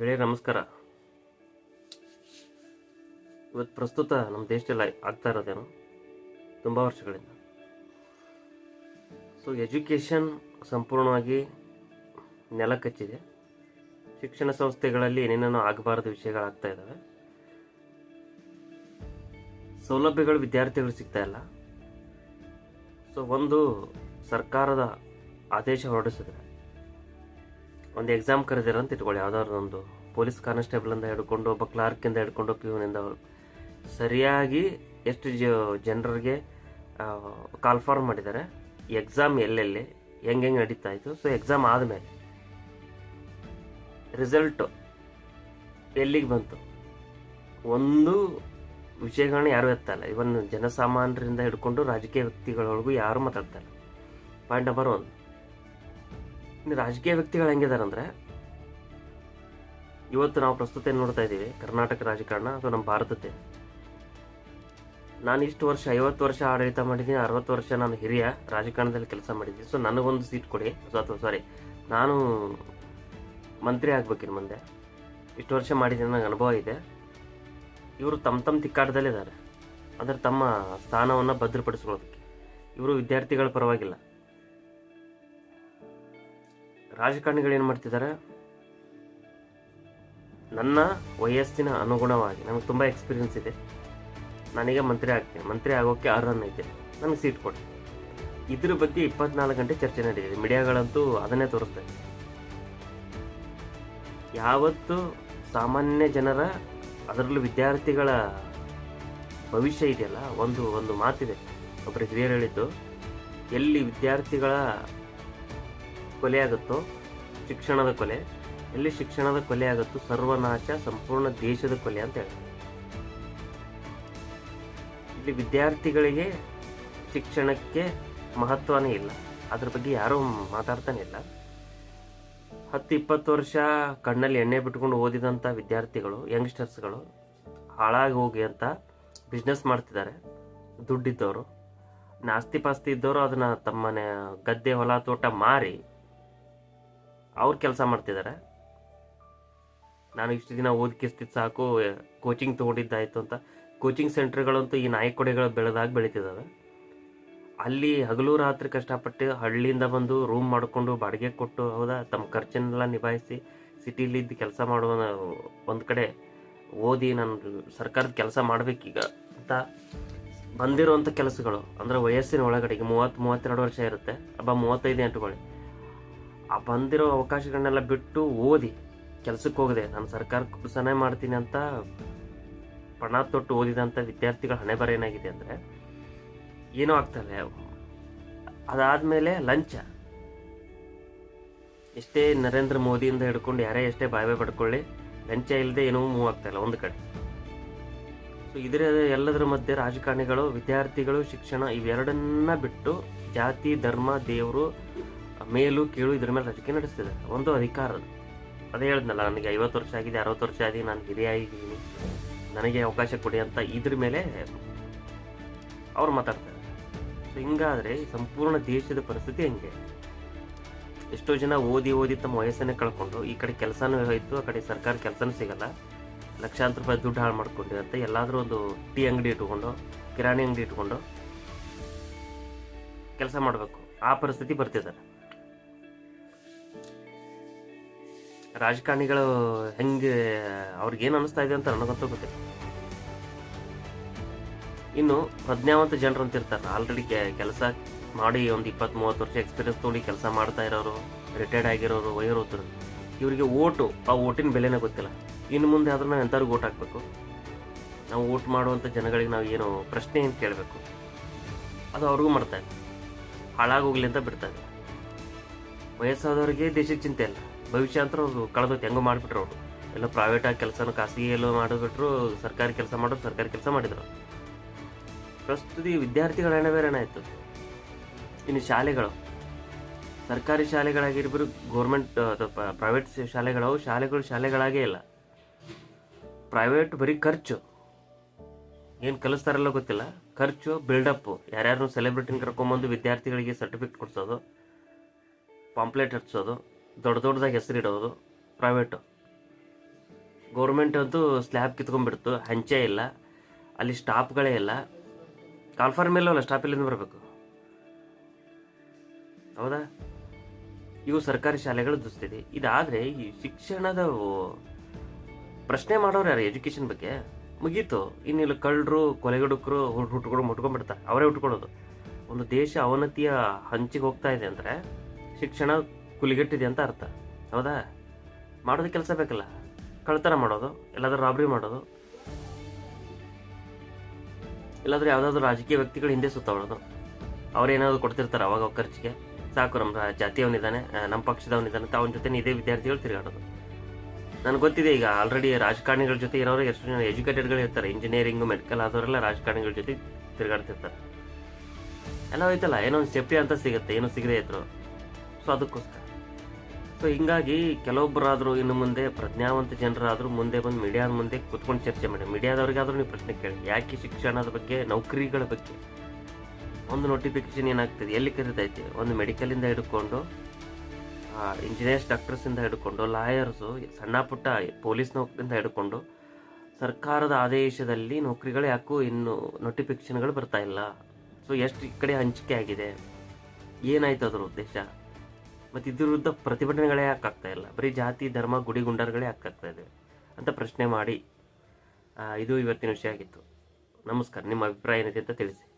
ಗೆಳೆಯ ನಮಸ್ಕಾರ. ಇವತ್ತು ಪ್ರಸ್ತುತ ನಮ್ಮ ದೇಶದಲ್ಲಿ ಆಗ್ತಾ ಇರೋದೇನು? ತುಂಬ ವರ್ಷಗಳಿಂದ. ಸೊ ಎಜುಕೇಷನ್ ಸಂಪೂರ್ಣವಾಗಿ ನೆಲ ಕಚ್ಚಿದೆ. ಶಿಕ್ಷಣ ಸಂಸ್ಥೆಗಳಲ್ಲಿ ಏನೇನೋ ಆಗಬಾರದ ವಿಷಯಗಳಾಗ್ತಾ ಇದ್ದಾವೆ ಸೌಲಭ್ಯಗಳು ವಿದ್ಯಾರ್ಥಿಗಳು ಸಿಗ್ತಾ ಇಲ್ಲ. ಸೊ ಒಂದು ಸರ್ಕಾರದ ಆದೇಶ ಹೊರಡಿಸಿದ್ರೆ ಒಂದು ಎಕ್ಸಾಮ್ ಕರೆದಿರ ಅಂತ ಇಟ್ಕೊಳ್ಳಿ. ಯಾವ್ದಾದ್ರು ಒಂದು ಪೊಲೀಸ್ ಕಾನ್ಸ್ಟೇಬಲ್ ಇಂದ ಹಿಡ್ಕೊಂಡು, ಒಬ್ಬ ಕ್ಲಾರ್ಕ್ ಇಂದ ಹಿಡ್ಕೊಂಡು ಪ್ಯೂನಿಂದ ಸರಿಯಾಗಿ ಎಷ್ಟು ಜನರಿಗೆ ಕಾಲ್ಫಾರ್ಮ್ ಮಾಡಿದ್ದಾರೆ. ಎಕ್ಸಾಮ್ ಎಲ್ಲೆಲ್ಲಿ ಹೆಂಗೆ ಹೆಂಗೆ ನಡೀತಾ ಇತ್ತು. ಸೊ ಎಕ್ಸಾಮ್ ಆದಮೇಲೆ ರಿಸಲ್ಟು ಎಲ್ಲಿಗೆ ಬಂತು? ಒಂದು ವಿಷಯಗಳನ್ನ ಯಾರು ಎತ್ತಲ್ಲ ಇವನ್ ಜನಸಾಮಾನ್ಯರಿಂದ ಹಿಡ್ಕೊಂಡು ರಾಜಕೀಯ ವ್ಯಕ್ತಿಗಳೊಳಗೂ ಯಾರು ಮಾತಾಡ್ತಾರೆ ಪಾಯಿಂಟ್ ನಂಬರ್ ಒನ್ ಇನ್ನು ರಾಜಕೀಯ ವ್ಯಕ್ತಿಗಳು ಹೆಂಗಿದ್ದಾರೆ ಅಂದರೆ, ಇವತ್ತು ನಾವು ಪ್ರಸ್ತುತ ಏನು ನೋಡ್ತಾ ಇದ್ದೀವಿ, ಕರ್ನಾಟಕ ರಾಜಕಾರಣ ಅಥವಾ ನಮ್ಮ ಭಾರತತೆ ನಾನು ಇಷ್ಟು ವರ್ಷ, ಐವತ್ತು ವರ್ಷ ಆಡಳಿತ ಮಾಡಿದ್ದೀನಿ, ಅರವತ್ತು ವರ್ಷ ನಾನು ಹಿರಿಯ ರಾಜಕಾರಣದಲ್ಲಿ ಕೆಲಸ ಮಾಡಿದ್ದೀನಿ. ಸೊ ನನಗೊಂದು ಸೀಟ್ ಕೊಡಿ. ಅಥವಾ ಸಾರಿ ನಾನು ಮಂತ್ರಿ ಆಗ್ಬೇಕಿನ್ನು ಮುಂದೆ. ಇಷ್ಟು ವರ್ಷ ಮಾಡಿದ್ದೀನಿ, ನನಗೆ ಅನುಭವ ಇದೆ. ಇವರು ತಮ್ಮ ತಮ್ಮ ತಿಕ್ಕಾಟದಲ್ಲಿದ್ದಾರೆ. ಅಂದರೆ ತಮ್ಮ ಸ್ಥಾನವನ್ನು ಭದ್ರಪಡಿಸ್ಕೊಳ್ಳೋದಕ್ಕೆ. ಇವರು ವಿದ್ಯಾರ್ಥಿಗಳ ಪರವಾಗಿಲ್ಲ. ರಾಜಕಾರಣಿಗಳು ಏನು ಮಾಡ್ತಿದ್ದಾರೆ? ನನ್ನ ವಯಸ್ಸಿನ ಅನುಗುಣವಾಗಿ, ನನಗೆ ತುಂಬ ಎಕ್ಸ್ಪೀರಿಯನ್ಸ್ ಇದೆ. ನನಗೆ ಮಂತ್ರಿ ಆಗ್ತೀನಿ. ಮಂತ್ರಿ ಆಗೋಕ್ಕೆ ಅರ್ಹನ ಇದೆ. ನನಗೆ ಸೀಟ್ ಕೊಡಿ. ಇದ್ರ ಬಗ್ಗೆ ಇಪ್ಪತ್ನಾಲ್ಕು ಗಂಟೆ ಚರ್ಚೆ ನಡೆಯಿದೆ ಮೀಡಿಯಾಗಳಂತೂ ಅದನ್ನೇ ತೋರಿಸ್ತದೆ ಯಾವತ್ತು ಸಾಮಾನ್ಯ ಜನರ ಅದರಲ್ಲೂ ವಿದ್ಯಾರ್ಥಿಗಳ ಭವಿಷ್ಯ ಇದೆಯಲ್ಲ? ಒಂದು ಒಂದು ಮಾತಿದೆ. ಒಬ್ಬರು ಹಿರಿಯರು ಹೇಳಿದ್ದು, ಎಲ್ಲಿ ವಿದ್ಯಾರ್ಥಿಗಳ ಕೊಲೆ ಆಗುತ್ತೋ? ಶಿಕ್ಷಣದ ಕೊಲೆ. ಎಲ್ಲಿ ಶಿಕ್ಷಣದ ಕೊಲೆ ಆಗುತ್ತೋ? ಸರ್ವನಾಶ, ಸಂಪೂರ್ಣ ದೇಶದ ಕೊಲೆ ಅಂತ ಹೇಳ್ತಾರೆ. ಇಲ್ಲಿ ವಿದ್ಯಾರ್ಥಿಗಳಿಗೆ ಶಿಕ್ಷಣಕ್ಕೆ ಮಹತ್ವನೇ ಇಲ್ಲ. ಅದ್ರ ಬಗ್ಗೆ ಯಾರೂ ಮಾತಾಡ್ತಾನೆ ಇಲ್ಲ. ಹತ್ತು, ಇಪ್ಪತ್ತು ವರ್ಷ ಕಣ್ಣಲ್ಲಿ ಎಣ್ಣೆ ಬಿಟ್ಕೊಂಡು ಓದಿದಂಥ ವಿದ್ಯಾರ್ಥಿಗಳು, ಯಂಗ್ಸ್ಟರ್ಸ್ಗಳು ಹಾಳಾಗಿ ಹೋಗಿ ಅಂತ ಬಿಸ್ನೆಸ್ ಮಾಡ್ತಿದ್ದಾರೆ. ದುಡ್ಡಿದ್ದವರು. ಆಸ್ತಿ ಪಾಸ್ತಿ ಇದ್ದವರು ಅದನ್ನ ತಮ್ಮನೆ ಗದ್ದೆ ಹೊಲ ತೋಟ ಮಾರಿ ಅವ್ರು ಕೆಲಸ ಮಾಡ್ತಿದ್ದಾರೆ ನಾನು ಇಷ್ಟು ದಿನ ಓದ್ಕಿಸ್ತಿದ್ದು ಸಾಕು ಕೋಚಿಂಗ್ ತೊಗೊಂಡಿದ್ದಾಯಿತು ಅಂತ. ಕೋಚಿಂಗ್ ಸೆಂಟ್ರ್ಗಳಂತೂ ಈ ನಾಯಿಕೊಡೆಗಳು ಬೆಳೆದಾಗ ಬೆಳೀತಿದ್ದಾವೆ ಅಲ್ಲಿ ಹಗಲು ರಾತ್ರಿ ಕಷ್ಟಪಟ್ಟು ಹಳ್ಳಿಯಿಂದ ಬಂದು ರೂಮ್ ಮಾಡಿಕೊಂಡು ಬಾಡಿಗೆ ಕೊಟ್ಟು ಹೌದಾ, ತಮ್ಮ ಖರ್ಚನ್ನೆಲ್ಲ ನಿಭಾಯಿಸಿ ಸಿಟಿಲಿದ್ದು ಕೆಲಸ ಮಾಡುವ ಒಂದು ಕಡೆ ಓದಿ ನಾನು ಸರ್ಕಾರದ ಕೆಲಸ ಮಾಡಬೇಕೀಗ ಅಂತ ಬಂದಿರುವಂಥ ಕೆಲಸಗಳು. ಅಂದರೆ ವಯಸ್ಸಿನ ಒಳಗಡೆಗೆ ಮೂವತ್ತು, ಮೂವತ್ತೆರಡು ವರ್ಷ ಇರುತ್ತೆ. ಅಬ್ಬ ಮೂವತ್ತೈದು ಎಂಟುಗಳು. ಆ ಬಂದಿರೋ ಅವಕಾಶಗಳನ್ನೆಲ್ಲ ಬಿಟ್ಟು ಓದಿ ಕೆಲಸಕ್ಕೆ ಹೋಗದೆ, ನಾನು ಸರ್ಕಾರ ಸಹಾಯ ಮಾಡ್ತೀನಿ ಅಂತ ಪಣ ತೊಟ್ಟು ಓದಿದಂಥ ವಿದ್ಯಾರ್ಥಿಗಳ ಹಣೆ ಬರ ಏನಾಗಿದೆ ಅಂದರೆ, ಏನೂ ಆಗ್ತಾಯಿಲ್ಲ ಅದಾದಮೇಲೆ ಲಂಚ. ಎಷ್ಟೇ ನರೇಂದ್ರ ಮೋದಿಯಿಂದ ಹಿಡ್ಕೊಂಡು ಯಾರೇ ಎಷ್ಟೇ ಬಾಯ್ಬೆ ಪಡ್ಕೊಳ್ಳಿ, ಲಂಚ ಇಲ್ಲದೆ ಏನೂ ಮೂವ್ ಆಗ್ತಾಯಿಲ್ಲ ಒಂದು ಕಡೆ. ಸೊ ಇದರ ಎಲ್ಲದರ ಮಧ್ಯೆ ರಾಜಕಾರಣಿಗಳು, ವಿದ್ಯಾರ್ಥಿಗಳು, ಶಿಕ್ಷಣ ಇವೆರಡನ್ನ ಬಿಟ್ಟು ಜಾತಿ, ಧರ್ಮ, ದೇವರು ಮೇಲು ಕೀಳು ಇದ್ರ ಮೇಲೆ ರಾಜಕೀಯ ನಡೆಸ್ತಿದೆ. ಒಂದು ಅಧಿಕಾರ. ಅದೇ ಹೇಳಿದ್ನಲ್ಲ, ನನಗೆ ಐವತ್ತು ವರ್ಷ ಆಗಿದೆ, ಅರವತ್ತು ವರ್ಷ ಆಗಿದೆ ನಾನು ಹಿರಿಯ ಆಗಿದ್ದೀನಿ. ನನಗೆ ಅವಕಾಶ ಕೊಡಿ ಅಂತ ಇದ್ರ ಮೇಲೆ ಅವ್ರು ಮಾತಾಡ್ತಾರೆ. ಸೊ ಹಿಂಗಾದರೆ ಸಂಪೂರ್ಣ ದೇಶದ ಪರಿಸ್ಥಿತಿ ಹೆಂಗೆ? ಎಷ್ಟೋ ಜನ ಓದಿ ಓದಿ ತಮ್ಮ ವಯಸ್ಸನ್ನೇ ಕಳ್ಕೊಂಡು ಈ ಕಡೆ ಕೆಲಸನೂ ಹೋಯ್ತು, ಆ ಕಡೆ ಸರ್ಕಾರ ಕೆಲಸನೂ ಸಿಗಲ್ಲ. ಲಕ್ಷಾಂತರ ರೂಪಾಯಿ ದುಡ್ಡು ಹಾಳು ಮಾಡ್ಕೊಂಡು ಅಂತ ಎಲ್ಲಾದರೂ ಒಂದು ಟೀ ಅಂಗಡಿ ಇಟ್ಕೊಂಡು, ಕಿರಾಣಿ ಅಂಗಡಿ ಇಟ್ಕೊಂಡು ಕೆಲಸ ಮಾಡಬೇಕು. ಆ ಪರಿಸ್ಥಿತಿ ಬರ್ತಿದ್ದಾರೆ ರಾಜಕಾರಣಿಗಳು ಹೆಂಗೆ ಅವ್ರಿಗೇನು ಅನಿಸ್ತಾ ಇದೆ ಅಂತ ನನಗಂತೂ ಗೊತ್ತಿಲ್ಲ. ಇನ್ನು ಪ್ರಜ್ಞಾವಂತ ಜನರು ಅಂತ ಇರ್ತಾರೆ ಆಲ್ರೆಡಿ ಕೆಲಸ ಮಾಡಿ ಒಂದು ಇಪ್ಪತ್ತು ಮೂವತ್ತು ವರ್ಷ ಎಕ್ಸ್ಪೀರಿಯನ್ಸ್ ತೊಗೊಂಡು ಕೆಲಸ ಮಾಡ್ತಾ ಇರೋರು ರಿಟೈರ್ಡ್ ಆಗಿರೋರು, ವಯೋವೃದ್ಧರು, ಇವರಿಗೆ ಓಟು, ಆ ಓಟಿನ ಬೆಲೆನೇ ಗೊತ್ತಿಲ್ಲ. ಇನ್ನು ಮುಂದೆ ಆದ್ರೂ ನಾವು ಎಂಥವ್ರಿಗೆ ಓಟ್ ಹಾಕಬೇಕು. ನಾವು ಓಟ್ ಮಾಡುವಂಥ ಜನಗಳಿಗೆ ನಾವು ಏನು ಪ್ರಶ್ನೆ ಅಂತ ಕೇಳಬೇಕು? ಅದು ಅವ್ರಿಗೂ ಮಾಡ್ತಾರೆ ಹಾಳಾಗೋಗ್ಲಿ ಅಂತ ಬಿಡ್ತಾರೆ ವಯಸ್ಸಾದವರಿಗೆ ದೇಶಕ್ಕೆ ಚಿಂತೆ ಇಲ್ಲ ಭವಿಷ್ಯ ಅಂತ ಅವ್ರು ಕಳೆದೋಯ್ತು. ಹೆಂಗೋ ಮಾಡಿಬಿಟ್ರು ಅವರು. ಎಲ್ಲ ಪ್ರೈವೇಟಾಗಿ ಕೆಲಸನೂ ಖಾಸಗಿ ಎಲ್ಲ ಮಾಡಿಬಿಟ್ರು, ಸರ್ಕಾರಿ ಕೆಲಸ ಮಾಡೋರು ಸರ್ಕಾರಿ ಕೆಲಸ ಮಾಡಿದರು. ಪ್ರಸ್ತುತ ವಿದ್ಯಾರ್ಥಿಗಳ ಹಣ ಬೇರೆ ಏನಾಯಿತು ಇನ್ನು ಶಾಲೆಗಳು. ಸರ್ಕಾರಿ ಶಾಲೆಗಳಾಗಿರ್ಬೋದು ಗೌರ್ಮೆಂಟ್ ಅಥವಾ ಪ್ರೈವೇಟ್ ಶಾಲೆಗಳು ಶಾಲೆಗಳು ಶಾಲೆಗಳಾಗೇ ಇಲ್ಲ. ಪ್ರೈವೇಟ್ ಬರೀ ಖರ್ಚು. ಏನು ಕಲಿಸ್ತಾರಲ್ಲ ಗೊತ್ತಿಲ್ಲ. ಖರ್ಚು ಬಿಲ್ಡಪ್ಪು ಯಾರ್ಯಾರು ಸೆಲೆಬ್ರಿಟಿನ ಕರ್ಕೊಂಬಂದು ವಿದ್ಯಾರ್ಥಿಗಳಿಗೆ ಸರ್ಟಿಫಿಕೇಟ್ ಕೊಡ್ಸೋದು ಪಾಂಪ್ಲೆಟ್ ಹಚ್ಸೋದು ದೊಡ್ಡ ದೊಡ್ಡದಾಗಿ ಹೆಸರಿಡೋದು ಪ್ರೈವೇಟು ಗೌರ್ಮೆಂಟ್ ಅಂತೂ ಸ್ಲ್ಯಾಬ್ ಕಿತ್ಕೊಂಡ್ಬಿಡ್ತು, ಹಂಚೆ ಇಲ್ಲ. ಅಲ್ಲಿ ಸ್ಟಾಪ್ಗಳೇ ಇಲ್ಲ. ಕಾಲ್ಫಾರ್ಮ್ ಇಲ್ಲವಲ್ಲ ಸ್ಟಾಪ್ ಇಲ್ಲಿಂದ ಬರಬೇಕು. ಹೌದಾ? ಇವು ಸರ್ಕಾರಿ ಶಾಲೆಗಳ ದುಸ್ಥಿತಿ. ಇದಾದರೆ ಈ ಶಿಕ್ಷಣದ ಪ್ರಶ್ನೆ ಮಾಡೋರು ಯಾರು ಎಜುಕೇಷನ್ ಬಗ್ಗೆ? ಮುಗೀತು. ಇನ್ನಿಲ್ಲ ಕಳ್ಳರು, ಕೊಲೆಗಡುಕರು ಹುಟ್ಕೊಂಡು ಮುಟ್ಕೊಂಡ್ಬಿಡ್ತಾರೆ. ಅವರೇ ಹುಟ್ಕೊಳ್ಳೋದು. ಒಂದು ದೇಶ ಅವನತಿಯ ಹಂಚಿಗೆ ಹೋಗ್ತಾ ಇದೆ ಅಂದರೆ ಶಿಕ್ಷಣ ಕುಲಿಗೆಟ್ಟಿದೆ ಅಂತ ಅರ್ಥ. ಹೌದಾ? ಮಾಡೋದು ಕೆಲಸ ಬೇಕಲ್ಲ. ಕಳ್ತನ ಮಾಡೋದು, ಎಲ್ಲಾದ್ರೂ ರಾಬ್ರಿ ಮಾಡೋದು. ಇಲ್ಲಾಂದ್ರೆ ಯಾವುದಾದ್ರೂ ರಾಜಕೀಯ ವ್ಯಕ್ತಿಗಳು ಹಿಂದೆ ಸುತ್ತಾಡೋದು ಅವ್ರೇನಾದ್ರು ಕೊಡ್ತಿರ್ತಾರೆ ಅವಾಗ ಖರ್ಚಿಗೆ. ಸಾಕು ನಮ್ಮ ಜಾತಿಯವನಿದ್ದಾನೆ ನಮ್ಮ ಪಕ್ಷದವನಿದ್ದಾನೆ ಅಂತ ಅವನ ಜೊತೆ ಇದೇ ವಿದ್ಯಾರ್ಥಿಗಳು ತಿರುಗಾಡೋದು. ನನಗೆ ಗೊತ್ತಿದೆ ಈಗ ಆಲ್ರೆಡಿ ರಾಜಕಾರಣಿಗಳ ಜೊತೆ ಇರೋರು ಎಷ್ಟು ಜನ ಎಜುಕೇಟೆಡ್ಗಳು ಇರ್ತಾರೆ. ಇಂಜಿನಿಯರಿಂಗ್ ಮೆಡಿಕಲ್ ಆದವರೆಲ್ಲ ರಾಜಕಾರಣಿಗಳ ಜೊತೆ ತಿರುಗಾಡ್ತಿರ್ತಾರೆ. ಎಲ್ಲ ಹೋಯ್ತಲ್ಲ, ಏನೋ ಒಂದು ಸೇಫ್ಟಿ ಅಂತ ಸಿಗುತ್ತೆ, ಏನೋ ಸಿಗದೆ ಇದ್ರು. ಸೊ ಅದಕ್ಕೋಸ್ಕರ. ಸೊ ಹಿಂಗಾಗಿ ಕೆಲವೊಬ್ಬರಾದರೂ ಇನ್ನು ಮುಂದೆ ಪ್ರಜ್ಞಾವಂತ ಜನರಾದರೂ ಮುಂದೆ ಬಂದು ಮೀಡಿಯಾದ ಮುಂದೆ ಕುತ್ಕೊಂಡು ಚರ್ಚೆ ಮಾಡಿ. ಮೀಡಿಯಾದವ್ರಿಗಾದರೂ ನೀವು ಪ್ರಶ್ನೆ ಕೇಳಿ. ಯಾಕೆ ಶಿಕ್ಷಣದ ಬಗ್ಗೆ, ನೌಕರಿಗಳ ಬಗ್ಗೆ? ಒಂದು ನೋಟಿಫಿಕೇಶನ್ ಏನಾಗ್ತದೆ? ಎಲ್ಲಿ ಕರೀತೈತೆ? ಒಂದು ಮೆಡಿಕಲಿಂದ ಹಿಡ್ಕೊಂಡು ಇಂಜಿನಿಯರ್ಸ್ ಡಾಕ್ಟರ್ಸಿಂದ ಹಿಡ್ಕೊಂಡು ಲಾಯರ್ಸು ಸಣ್ಣ ಪುಟ್ಟ ಪೊಲೀಸ್ ನೌಕರಿಂದ ಹಿಡ್ಕೊಂಡು, ಸರ್ಕಾರದ ಆದೇಶದಲ್ಲಿ ನೌಕರಿಗಳು ಯಾಕೂ ಇನ್ನು ನೋಟಿಫಿಕೇಶನ್ಗಳು ಬರ್ತಾ ಇಲ್ಲ? ಸೊ ಎಷ್ಟು ಈ ಕಡೆ ಹಂಚಿಕೆ ಆಗಿದೆ? ಏನಾಯ್ತು ಅದರ ಉದ್ದೇಶ? ಮತ್ತು ಇದ್ರ ವಿರುದ್ಧ ಪ್ರತಿಭಟನೆಗಳೇ ಯಾಕೆ ಇಲ್ಲ. ಬರೀ ಜಾತಿ, ಧರ್ಮ, ಗುಡಿ ಗುಂಡಾರಗಳೇ ಹಾಕ್ತಾ ಇದೆ ಅಂತ ಪ್ರಶ್ನೆ ಮಾಡಿ ಇದು ಇವತ್ತಿನ ವಿಷಯ ಆಗಿತ್ತು. ನಮಸ್ಕಾರ. ನಿಮ್ಮ ಅಭಿಪ್ರಾಯ ಏನಿದೆ ಅಂತ ತಿಳಿಸಿ.